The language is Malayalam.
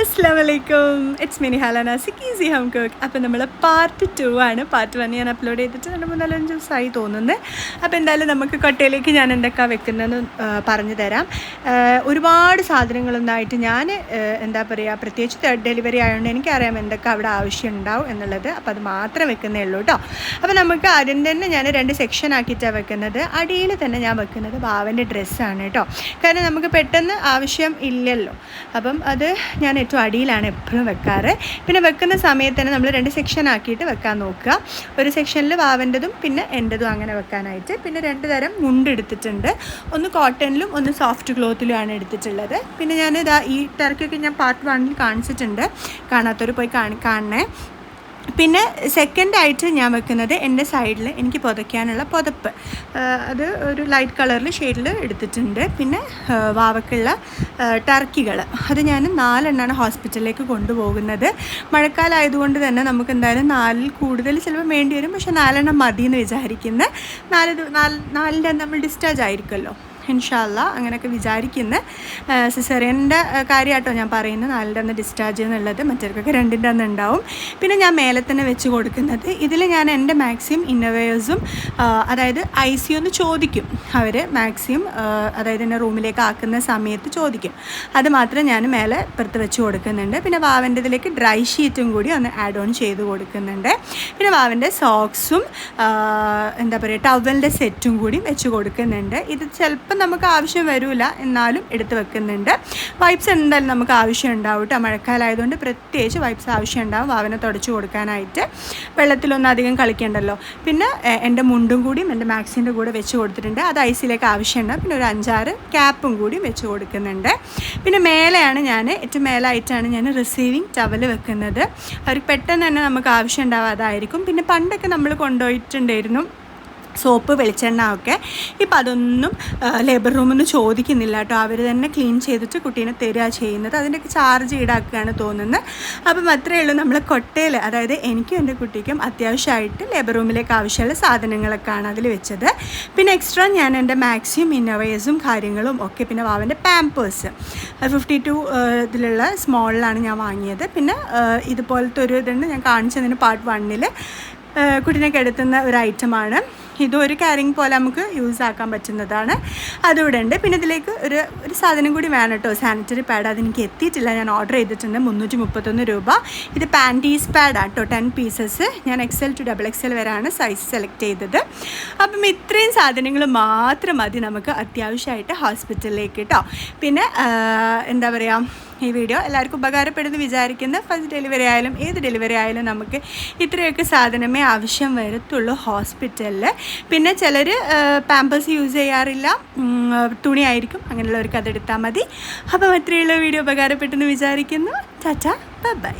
അസ്സാം വലൈക്കും ഇറ്റ്സ് മിനി ഹാലാന സിക്കീസി ഹോം കുക്ക് അപ്പോൾ നമ്മൾ പാർട്ട് ടു ആണ്. പാർട്ട് വൺ ഞാൻ അപ്ലോഡ് ചെയ്തിട്ട് രണ്ട് മൂന്നാലഞ്ച് ദിവസമായി തോന്നുന്നത് അപ്പോൾ എന്തായാലും നമുക്ക് കൊട്ടയിലേക്ക് ഞാൻ എന്തൊക്കെ വെക്കുന്നതെന്ന് പറഞ്ഞു തരാം. ഒരുപാട് സാധനങ്ങളൊന്നായിട്ട് ഞാൻ എന്താ പറയുക പ്രത്യേകിച്ച് തേർഡ് ഡെലിവറി ആയതുകൊണ്ട് എനിക്കറിയാം എന്തൊക്കെ അവിടെ ആവശ്യം ഉണ്ടാവും എന്നുള്ളത്. അപ്പോൾ അത് മാത്രം വെക്കുന്നേ ഉള്ളൂ കേട്ടോ അപ്പോൾ നമുക്ക് ആദ്യം തന്നെ ഞാൻ രണ്ട് സെക്ഷൻ ആക്കിയിട്ടാണ് വെക്കുന്നത്. അടിയിൽ തന്നെ ഞാൻ വെക്കുന്നത് ബാവന്റെ ഡ്രസ്സാണ് കേട്ടോ കാരണം നമുക്ക് പെട്ടെന്ന് ആവശ്യം ഇല്ലല്ലോ. അപ്പം അത് ഞാൻ ഏറ്റവും അടിയിലാണ് എപ്പോഴും വെക്കാറ്. പിന്നെ വെക്കുന്ന സമയത്ത് തന്നെ നമ്മൾ രണ്ട് സെക്ഷൻ ആക്കിയിട്ട് വെക്കാൻ നോക്കുക. ഒരു സെക്ഷനിൽ വാവന്റെതും പിന്നെ എന്റെതും അങ്ങനെ വെക്കാനായിട്ട്. പിന്നെ രണ്ട് തരം മുണ്ട് എടുത്തിട്ടുണ്ട്. ഒന്ന് കോട്ടണിലും ഒന്ന് സോഫ്റ്റ് ക്ലോത്തിലുമാണ് എടുത്തിട്ടുള്ളത്. പിന്നെ ഞാൻ ഇതാ ഈ ടർക്കൊക്കെ ഞാൻ പാർട്ട് വണ്ണിൽ കാണിച്ചിട്ടുണ്ട്. കാണാത്തവർ പോയി കാണി കാണണേ. പിന്നെ സെക്കൻഡായിട്ട് ഞാൻ വെക്കുന്നത് എന്റെ സൈഡിൽ എനിക്ക് പുതയ്ക്കാനുള്ള പുതപ്പ്. അത് ഒരു ലൈറ്റ് കളറിൽ ഷെയ്ഡിൽ എടുത്തിട്ടുണ്ട്. പിന്നെ വാവക്കുള്ള ടർക്കികൾ അത് ഞാൻ നാലെണ്ണമാണ് ഹോസ്പിറ്റലിലേക്ക് കൊണ്ടുപോകുന്നത്. മഴക്കാലമായതുകൊണ്ട് തന്നെ നമുക്ക് എന്തായാലും നാലിൽ കൂടുതൽ ചിലപ്പോൾ വേണ്ടി വരും. പക്ഷേ നാലെണ്ണം മതി എന്ന് വിചാരിക്കുന്ന നാല് നാല് നാലിന്റെ നമ്മൾ ഡിസ്ചാർജ് ആയിരിക്കുമല്ലോ. ഇൻഷാല്ല അങ്ങനെയൊക്കെ വിചാരിക്കുന്ന. സിസറിയന്റെ കാര്യമാട്ടോ ഞാൻ പറയുന്നത്. നാലിന്റെ അന്ന് ഡിസ്ചാർജ് എന്നുള്ളത് മറ്റവർക്കൊക്കെ രണ്ടിന്റെ അന്ന് ഉണ്ടാവും. പിന്നെ ഞാൻ മേലെ തന്നെ വെച്ച് കൊടുക്കുന്നത്. ഇതിൽ ഞാൻ എന്റെ മാക്സിമം ഇന്നോവേഴ്സും അതായത് ഐ സി ഒന്ന് ചോദിക്കും. അവർ മാക്സിമം അതായത് എന്നെ റൂമിലേക്ക് ആക്കുന്ന സമയത്ത് ചോദിക്കും. അത് മാത്രം ഞാൻ മേലെ പുറത്ത് വെച്ച് കൊടുക്കുന്നുണ്ട്. പിന്നെ വാവന്റെ ഇതിലേക്ക് ഡ്രൈ ഷീറ്റും കൂടി ഒന്ന് ആഡ് ഓൺ ചെയ്ത് കൊടുക്കുന്നുണ്ട്. പിന്നെ വാവന്റെ സോക്സും എന്താ പറയുക ടവലിന്റെ സെറ്റും കൂടി വെച്ച് കൊടുക്കുന്നുണ്ട്. ഇത് ചിലപ്പോൾ നമുക്ക് ആവശ്യം വരില്ല എന്നാലും എടുത്ത് വെക്കുന്നുണ്ട്. വൈപ്സ് എന്തായാലും നമുക്ക് ആവശ്യം ഉണ്ടാവും കേട്ടോ മഴക്കാലമായതുകൊണ്ട് പ്രത്യേകിച്ച് വൈപ്സ് ആവശ്യം ഉണ്ടാവും. വാവനെ തുടച്ചു കൊടുക്കാനായിട്ട് വെള്ളത്തിലൊന്നും അധികം കളിക്കണ്ടല്ലോ. പിന്നെ എന്റെ മുണ്ടും കൂടിയും എന്റെ മാക്സിന്റെ കൂടെ വെച്ച് കൊടുത്തിട്ടുണ്ട്. അത് ഐസിലേക്ക് ആവശ്യമുണ്ട് പിന്നെ ഒരു അഞ്ചാറ് ക്യാപ്പും കൂടിയും വെച്ച് കൊടുക്കുന്നുണ്ട്. പിന്നെ മേലെയാണ് ഞാൻ ഏറ്റവും മേലായിട്ടാണ് ഞാൻ റിസീവിങ് ടവൽ വെക്കുന്നത്. അവർക്ക് പെട്ടെന്ന് തന്നെ നമുക്ക് ആവശ്യം ഉണ്ടാവാതായിരിക്കും. പിന്നെ പണ്ടൊക്കെ നമ്മൾ കൊണ്ടുപോയിട്ടുണ്ടായിരുന്നു. സോപ്പ് വെളിച്ചെണ്ണ ഒക്കെ. ഇപ്പം അതൊന്നും ലേബർ റൂമിൽ ചോദിക്കുന്നില്ല കേട്ടോ. അവർ തന്നെ ക്ലീൻ ചെയ്തിട്ട് കുട്ടീനെ തരിക ചെയ്യുന്നത്. അതിന്റെയൊക്കെ ചാർജ് ഈടാക്കുകയാണ് തോന്നുന്നത്. അപ്പം അത്രയേ ഉള്ളൂ നമ്മൾ കൊട്ടയിൽ അതായത് എനിക്കും എന്റെ കുട്ടിക്കും അത്യാവശ്യമായിട്ട് ലേബർ റൂമിലേക്ക് ആവശ്യമുള്ള സാധനങ്ങളൊക്കെയാണ് അതിൽ വെച്ചത്. പിന്നെ എക്സ്ട്രാ ഞാൻ എന്റെ മാക്സിമം ഇന്നോവേഴ്സും കാര്യങ്ങളും ഒക്കെ പിന്നെ വാവന്റെ പാമ്പേഴ്സ് ഫിഫ്റ്റി ടു ഇതിലുള്ള സ്മോളിലാണ് ഞാൻ വാങ്ങിയത്. പിന്നെ ഇതുപോലത്തെ ഒരു ഇതുണ്ട് ഞാൻ കാണിച്ചതിന് പാർട്ട് വണ്ണിൽ കുട്ടീനെ കിടത്തുന്ന ഒരു ഐറ്റമാണ് ഇതും ഒരു കാരിങ് പോലെ നമുക്ക് യൂസ് ആക്കാൻ പറ്റുന്നതാണ്. അതിവിടെ ഉണ്ട്. പിന്നെ ഇതിലേക്ക് ഒരു ഒരു സാധനം കൂടി വേണം കേട്ടോ. സാനിറ്ററി പാഡ് അതെനിക്ക് എത്തിയിട്ടില്ല. ഞാൻ ഓർഡർ ചെയ്തിട്ടുണ്ട്. മുന്നൂറ്റി മുപ്പത്തൊന്ന് രൂപ. ഇത് പാന്റീസ് പാഡാണ് കേട്ടോ. ടെൻ പീസസ് ഞാൻ എക്സൽ ടു ഡബിൾ എക്സൽ വരെയാണ് സൈസ് സെലക്ട് ചെയ്തത്. അപ്പം ഇത്രയും സാധനങ്ങൾ മാത്രം മതി നമുക്ക് അത്യാവശ്യമായിട്ട് ഹോസ്പിറ്റലിലേക്ക് കേട്ടോ. പിന്നെ എന്താ പറയുക ഈ വീഡിയോ എല്ലാവർക്കും ഉപകാരപ്പെടുന്നു വിചാരിക്കുന്ന. ഫസ്റ്റ് ഡെലിവറി ആയാലും ഏത് ഡെലിവറി ആയാലും നമുക്ക് ഇത്രയൊക്കെ സാധനമേ ആവശ്യം വരത്തുള്ളൂ ഹോസ്പിറ്റലിൽ. പിന്നെ ചിലർ പാമ്പേഴ്സ് യൂസ് ചെയ്യാറില്ല. തുണിയായിരിക്കും. അങ്ങനെയുള്ളവർക്ക് അതെടുത്താൽ മതി. അപ്പം അത്രയുള്ള വീഡിയോ ഉപകാരപ്പെട്ടെന്ന് വിചാരിക്കുന്നു. ചാച്ച ബൈ.